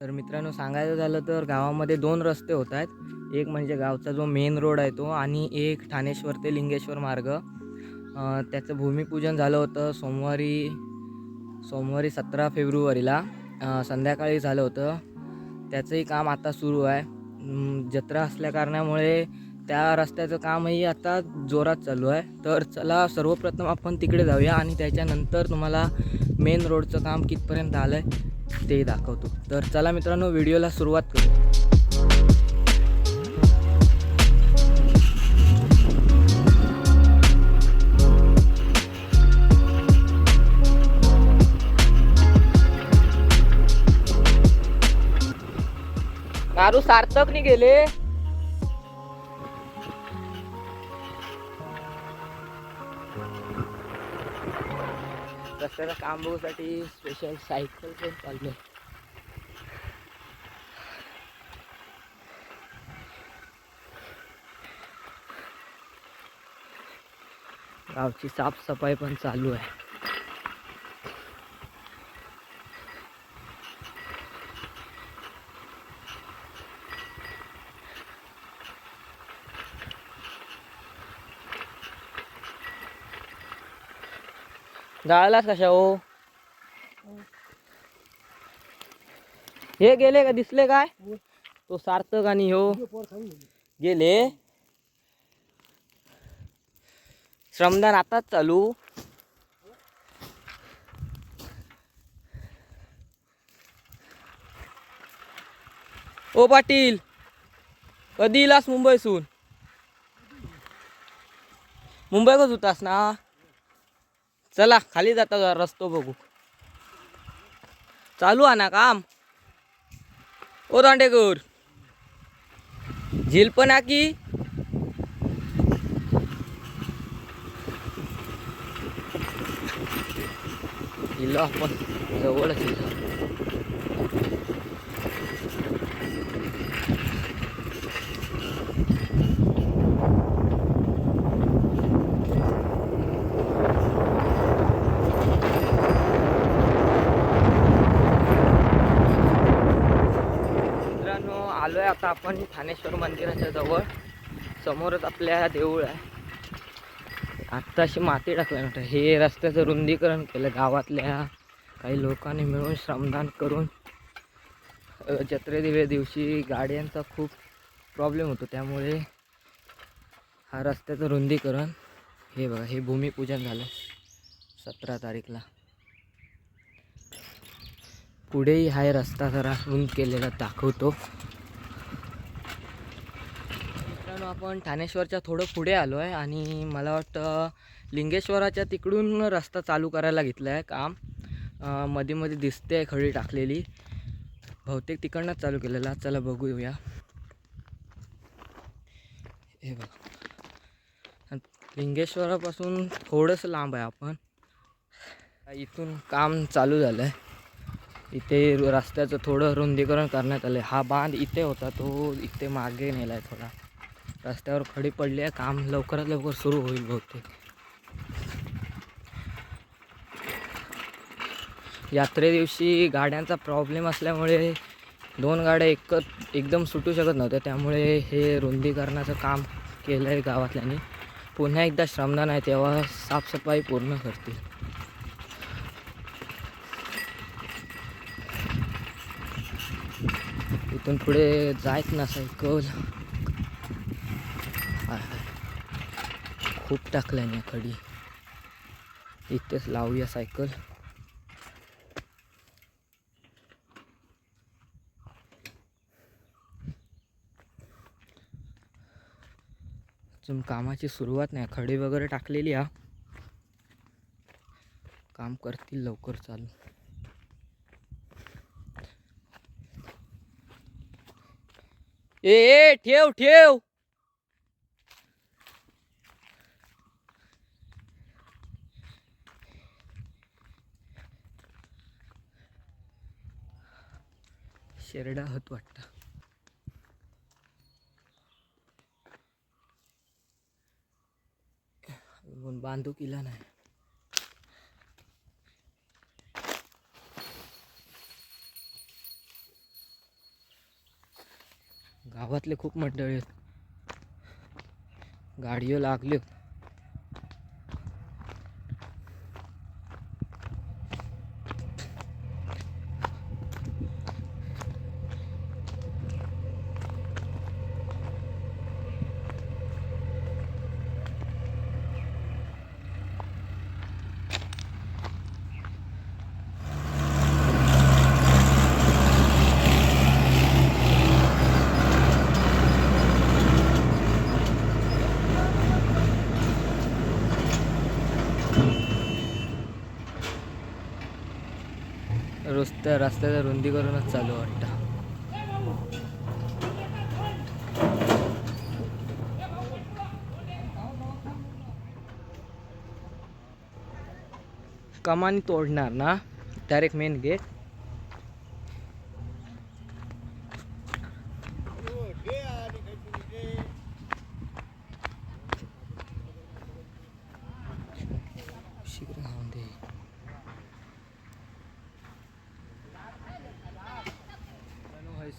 तर मित्रांनो सांगायचं झालं तर गावामध्ये दोन रस्ते होत आहेत. एक म्हणजे गावचा जो मेन रोड आहे तो आणि एक ठाणेश्वर ते लिंगेश्वर मार्ग. त्याचं भूमिपूजन झालं होतं सोमवारी सोमवारी सतरा फेब्रुवारीला. संध्याकाळी झालं होतं. त्याचंही काम आता सुरू आहे. जत्रा असल्या कारणामुळे त्या रस्त्याचं कामही आता जोरात चालू आहे. तर चला सर्वप्रथम आपण तिकडे जाऊया आणि त्याच्यानंतर तुम्हाला मेन रोडचं काम कितपर्यंत आलं आहे ते दाखवतो. तर चला मित्रांनो व्हिडिओला सुरुवात करू. नारू सार्थक नाही गेले. रस्त्याचं काम बघूसाठी स्पेशल सायकल पण चालू गावची साफसफाई पण चालू आहे. जाळलास कशा हो? हे गेले का? दिसले काय? तो सार्थक आणि हो. गेले. श्रमदान आताच चालू. ओ पाटील कधी इलास मुंबईसून? मुंबईकच होतास ना? चला खाली जाता जरा रस्तो बघू. चालू आहे ना काम? ओ दांडेकर झील पण आहे की? इलो आपण जवळच इलो मित्रांनो आलोय आता आपण ठाणेश्वर मंदिराच्या जवळ. समोरच आपल्या देऊळ आहे. आत्ता अशी माती टाकल्यानंतर हे रस्त्याचं रुंदीकरण केलं गावातल्या काही लोकांनी मिळून श्रमदान करून. जत्रे दिवे दिवशी गाड्यांचा खूप प्रॉब्लेम होतो त्यामुळे हा रस्त्याचं रुंदीकरण हे बघा हे भूमिपूजन झालं सतरा तारीखला. पुढेही हा रस्ता जरा रुंद केलेला दाखवतो मित्रांनो आपण ठाणेश्वरच्या थोडं पुढे आलो आहे आणि मला वाटतं लिंगेश्वराच्या तिकडून रस्ता चालू करायला घेतला आहे काममध्ये मध्ये दिसते आहे खडी टाकलेली. बहुतेक तिकडनंच चालू केलेला. चला बघूया. हे बघा. लिंगेश्वरापासून थोडंसं लांब आहे आपण. इथून काम चालू झालं आहे इथे रु- रस्त्याचं थोडं रुंदीकरण करण्यात आलं आहे हा बांध इथे होता. तो इथे मागे नेला आहे थोडा. रस्त्यावर खडी पडली आहे. काम लवकरात लवकर सुरू होईल बहुतेक. यात्रे दिवशी गाड्यांचा प्रॉब्लेम असल्यामुळे दोन गाड्या एकच एकदम सुटू शकत नव्हत्या. त्यामुळे हे रुंदीकरणाचं काम केलं आहे गावातल्यानी. पुन्हा एकदा श्रमदान आहे तेव्हा साफसफाई पूर्ण करतील. इथून पुढे जायच नसाय कल खूप टाकल्याने खडी इथेच लावूया सायकल अजून कामाची सुरुवात नाही. खडी वगैरे टाकलेली हा. काम करतील लवकर चालू. ए ठेव ठेव. शेरडा होत वाटतं. पण बांधू किला नाही. गावातले खूप मंडळी आहेत. गाडीवर लागले रस्त्या रस्त्याचा रुंदीकरणच चालू वाटतं. कमानी तोडणार ना? डायरेक्ट मेन गेट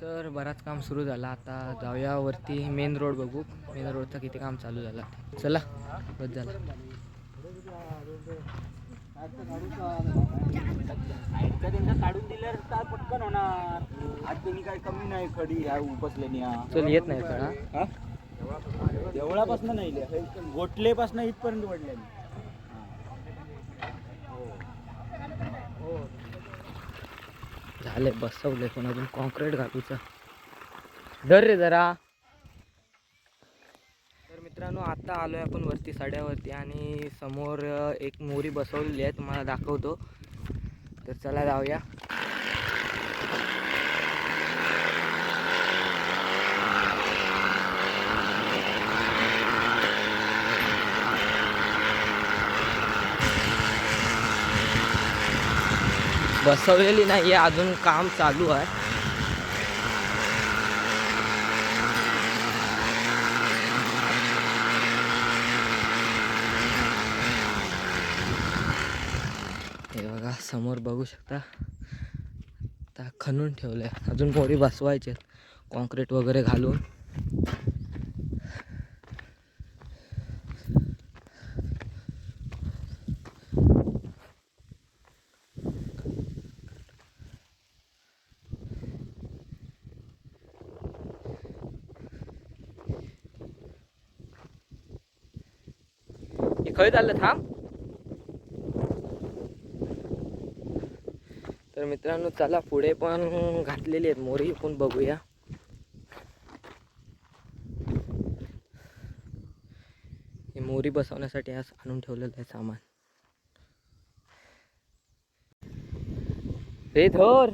सर बराच काम सुरू झालं आता जाऊया वरती मेन रोड बघू मेन रोडचं किती काम चालू झालं चला बस झाला त्यांना काढून दिल्यावर तर पटकन होणार आज त्यांनी काही कमी नाही खडी या उपसल्यानी चल येत नाही सर देवळापासून नाही गोटलेपासून इथपर्यंत पडले झाले बसवले पण अजून कॉन्क्रीट घालूचा. दर रे जरा. तर मित्रांनो आता आलोय आपण वरती साड्यावरती आणि समोर एक मोरी बसवलेली आहे तुम्हाला दाखवतो. तर चला जाऊया. बसवलेली नाही आहे अजून काम चालू आहे. हे बघा समोर बघू शकता. आता खणून ठेवलं आहे अजून पोळी बसवायचे कॉन्क्रीट वगैरे घालून. हे खय चाललं थांब तर मित्रांनो चला पुढे पण घातलेली आहेत मोरी पण बघूया. हे मोरी बसवण्यासाठी आज आणून ठेवलेलं आहे सामान. रे धोर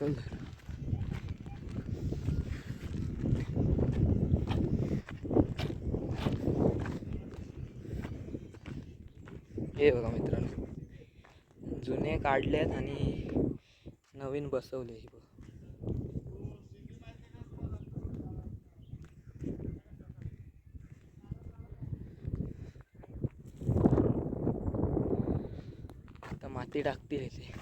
चल धर. हे बघा मित्रांनो. जुने काढलेत आणि नवीन बसवले हे बघा. आता माती टाकतील इथे.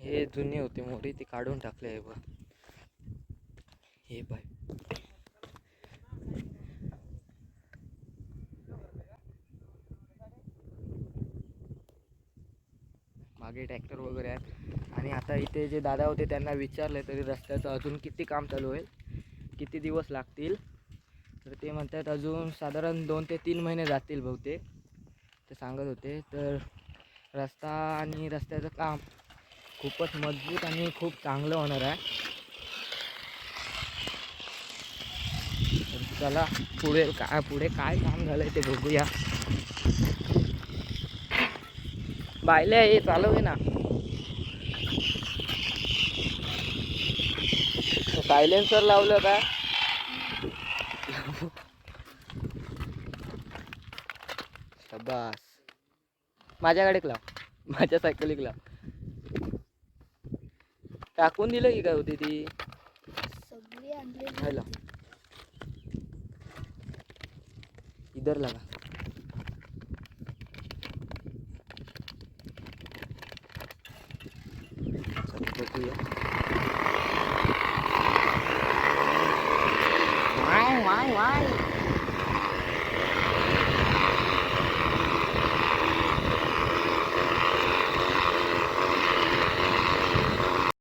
हे जुने होते मोरी ती काढून टाकले आहे बघ. हे बाय मागे ट्रॅक्टर वगैरे आहेत. आणि आता इथे जे दादा होते त्यांना विचारले तरी रस्त्याचं अजून किती काम चालू होईल? किती दिवस लागतील? तर ते म्हणतात अजून साधारण दोन ते तीन महिने जातील बहुतेक. ते सांगत होते. तर रस्ता आणि रस्त्याचं काम खूपच मजबूत आणि खूप चांगलं होणार आहे. तर चला पुढे काय पुढे काय काम झालं आहे ते बघूया. बायले हे चालव ना. सायलेन्सर लावलं का? शबास. माझ्या गाडीक लाव. माझ्या सायकलीक लाव. टाकून दिलं की काय होती ती हायला इधर लगा. चल बघूया वाय वाय वाय